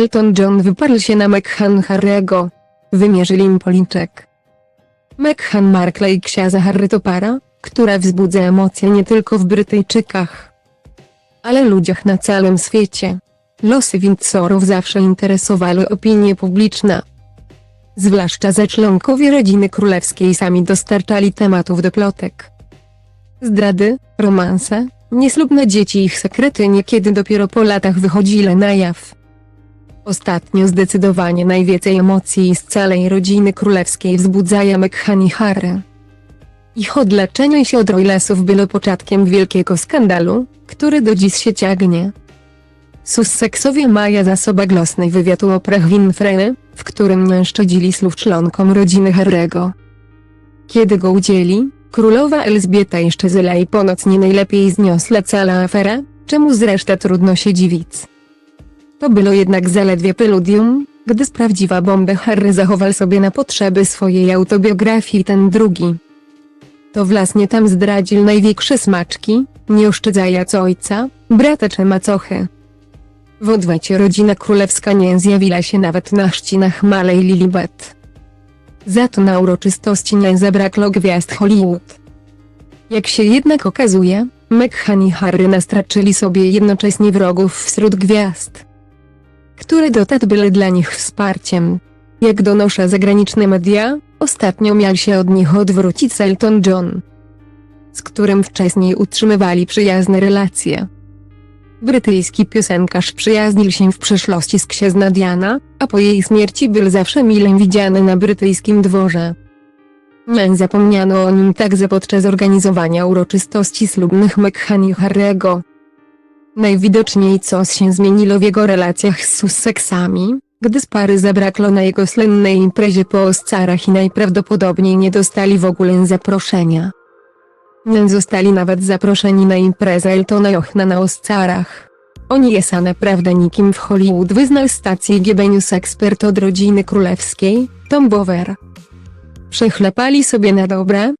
Elton John wyparł się na Meghan Harry'ego. Wymierzyli im policzek. Meghan Markle i księdza Harry to para, która wzbudza emocje nie tylko w Brytyjczykach, ale ludziach na całym świecie. Losy Windsorów zawsze interesowały opinię publiczną. Zwłaszcza że członkowie rodziny królewskiej sami dostarczali tematów do plotek. Zdrady, romanse, nieslubne dzieci i ich sekrety niekiedy dopiero po latach wychodzili na jaw. Ostatnio zdecydowanie najwięcej emocji z całej rodziny królewskiej wzbudzają Meghan i Harry. Ich odleczenie się od Roylesów było początkiem wielkiego skandalu, który do dziś się ciągnie. Sussexowie mają za sobą głosny wywiad u Oprah Winfrey, w którym nie szczadzili słów członkom rodziny Harry'ego. Kiedy go udzieli, królowa Elżbieta jeszcze zyla i ponoć nie najlepiej zniosła całą aferę, czemu zresztą trudno się dziwić. To było jednak zaledwie preludium, gdy z prawdziwa bombę Harry zachował sobie na potrzeby swojej autobiografii ten drugi. To właśnie tam zdradził największe smaczki, nie oszczędzając ojca, brata czy macochy. W odwecie rodzina królewska nie zjawiła się nawet na ścinach Malej Lilibet. Za to na uroczystości nie zabrakło gwiazd Hollywood. Jak się jednak okazuje, Meghan i Harry nastraczyli sobie jednocześnie wrogów wśród gwiazd, które dotąd były dla nich wsparciem. Jak donoszą zagraniczne media, ostatnio miał się od nich odwrócić Elton John, z którym wcześniej utrzymywali przyjazne relacje. Brytyjski piosenkarz przyjaźnił się w przeszłości z księżna Diana, a po jej śmierci był zawsze mile widziany na brytyjskim dworze. Nie zapomniano o nim także podczas organizowania uroczystości ślubnych Meghan i Harry'ego. Najwidoczniej coś się zmieniło w jego relacjach z Sussexami, gdy z pary zabrakło na jego słynnej imprezie po Oscarach i najprawdopodobniej nie dostali w ogóle zaproszenia. Nie zostali nawet zaproszeni na imprezę Eltona Johna na Oscarach. Oni jest a naprawdę nikim w Hollywood wyznał stacji GB ekspert od rodziny królewskiej, Tom Bower. Przechlepali sobie na dobre,